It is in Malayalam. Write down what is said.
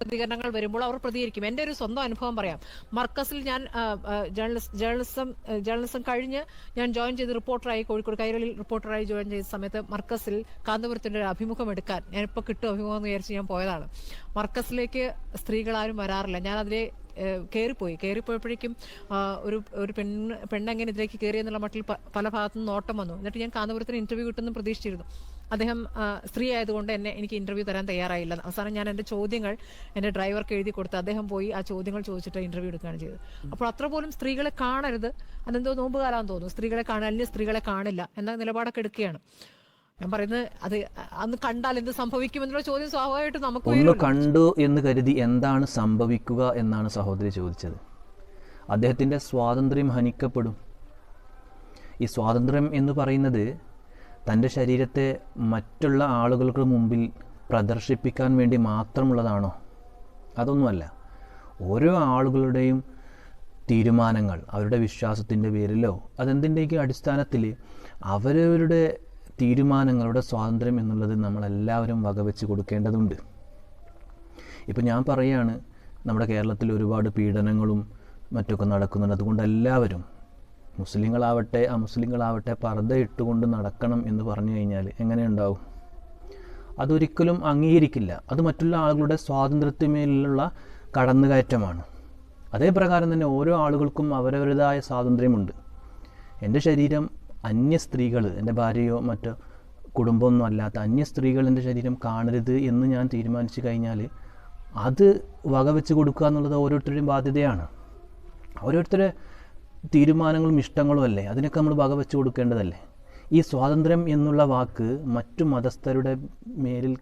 പ്രതികരണങ്ങൾ വരുമ്പോൾ അവർ പ്രതികരിക്കും. എന്റെ ഒരു സ്വന്തം അനുഭവം പറയാം. മർക്കസിൽ ഞാൻ ആ, ജേർണലിസം ജേർണലിസം കഴിഞ്ഞ് ഞാൻ ജോയിൻ ചെയ്ത് റിപ്പോർട്ടറായി കോഴിക്കോട് കൈരളിൽ റിപ്പോർട്ടറായി ജോയിൻ ചെയ്ത സമയത്ത് മർക്കസിൽ കാന്തപുരത്തിന്റെ ഒരു അഭിമുഖം എടുക്കാൻ ഞാൻ ഞാനിപ്പോൾ കിട്ടും അഭിമുഖം എന്ന് വിചാരിച്ച് ഞാൻ പോയതാണ്. മർക്കസിലേക്ക് സ്ത്രീകളാരും വരാറില്ല. ഞാൻ അതിലെ കയറിപ്പോയി. കയറിപ്പോയപ്പോഴേക്കും ഒരു ഒരു പെണ്ണ് പെണ്ണെങ്ങനെ ഇതിലേക്ക് കയറി എന്നുള്ള മട്ടിൽ പല ഭാഗത്തുനിന്ന് നോട്ടം വന്നു. എന്നിട്ട് ഞാൻ കാന്തപുരത്തിന് ഇന്റർവ്യൂ കിട്ടുമെന്ന് പ്രതീക്ഷിച്ചിരുന്നു. അദ്ദേഹം സ്ത്രീ ആയതുകൊണ്ട് എന്നെ എനിക്ക് ഇന്റർവ്യൂ തരാൻ തയ്യാറായില്ല. അവസാനം ഞാൻ എന്റെ ചോദ്യങ്ങൾ എന്റെ ഡ്രൈവർക്ക് എഴുതി കൊടുത്ത് അദ്ദേഹം പോയി ആ ചോദ്യങ്ങൾ ചോദിച്ചിട്ട് ഇന്റർവ്യൂ എടുക്കുകയാണ് ചെയ്തത്. അപ്പോൾ അത്ര പോലും സ്ത്രീകളെ കാണരുത്. അതെന്തോ നോമ്പ് നോമ്പുകാലാന്ന് തോന്നുന്നു. സ്ത്രീകളെ കാണാൻ അല്ലെങ്കിൽ സ്ത്രീകളെ കാണില്ല എന്ന നിലപാടൊക്കെ എടുക്കുകയാണ്. ഞാൻ പറയുന്നത് അത് അന്ന് കണ്ടാൽ എന്ത് സംഭവിക്കും എന്നുള്ള ചോദ്യം സ്വാഭാവികമായിട്ടും നമുക്ക് ഒന്ന് കണ്ടു എന്ന് കരുതി എന്താണ് സംഭവിക്കുക എന്നാണ് സഹോദരി ചോദിച്ചത്. അദ്ദേഹത്തിന്റെ സ്വാതന്ത്ര്യം ഹനിക്കപ്പെടും. ഈ സ്വാതന്ത്ര്യം എന്ന് പറയുന്നത് തന്റെ ശരീരത്തെ മറ്റുള്ള ആളുകൾക്ക് മുമ്പിൽ പ്രദർശിപ്പിക്കാൻ വേണ്ടി മാത്രമുള്ളതാണോ? അതൊന്നുമല്ല. ഓരോ ആളുകളുടെയും തീരുമാനങ്ങൾ അവരുടെ വിശ്വാസത്തിന്റെ പേരിലോ അതെന്തിന്റെയൊക്കെ അടിസ്ഥാനത്തിൽ അവരവരുടെ തീരുമാനങ്ങളുടെ സ്വാതന്ത്ര്യം എന്നുള്ളത് നമ്മളെല്ലാവരും വകവെച്ച് കൊടുക്കേണ്ടതുണ്ട്. ഇപ്പം ഞാൻ പറയുകയാണ് നമ്മുടെ കേരളത്തിൽ ഒരുപാട് പീഡനങ്ങളും മറ്റൊക്കെ നടക്കുന്നുണ്ട്. അതുകൊണ്ട് എല്ലാവരും മുസ്ലിങ്ങളാവട്ടെ അമുസ്ലിങ്ങളാവട്ടെ പർദ്ദ ഇട്ടുകൊണ്ട് നടക്കണം എന്ന് പറഞ്ഞു കഴിഞ്ഞാൽ എങ്ങനെയുണ്ടാവും? അതൊരിക്കലും അംഗീകരിക്കില്ല. അത് മറ്റുള്ള ആളുകളുടെ സ്വാതന്ത്ര്യത്തിന്മേലുള്ള കടന്നുകയറ്റമാണ്. അതേ പ്രകാരം തന്നെ ഓരോ ആളുകൾക്കും അവരവരുടേതായ സ്വാതന്ത്ര്യമുണ്ട്. എന്റെ ശരീരം അന്യ സ്ത്രീകൾ എന്റെ ഭാര്യയോ മറ്റോ കുടുംബമൊന്നും അല്ലാത്ത അന്യ സ്ത്രീകൾ എന്റെ ശരീരം കാണരുത് എന്ന് ഞാൻ തീരുമാനിച്ചു കഴിഞ്ഞാൽ അത് വകവെച്ച് കൊടുക്കുക എന്നുള്ളത് ഓരോരുത്തരുടെയും ബാധ്യതയാണ്. ഓരോരുത്തരുടെ തീരുമാനങ്ങളും ഇഷ്ടങ്ങളും അല്ലേ അതിനൊക്കെ നമ്മൾ വകവെച്ച് കൊടുക്കേണ്ടതല്ലേ? ഈ സ്വാതന്ത്ര്യം എന്നുള്ള വാക്ക് മറ്റു മതസ്ഥരുടെ മേലിൽ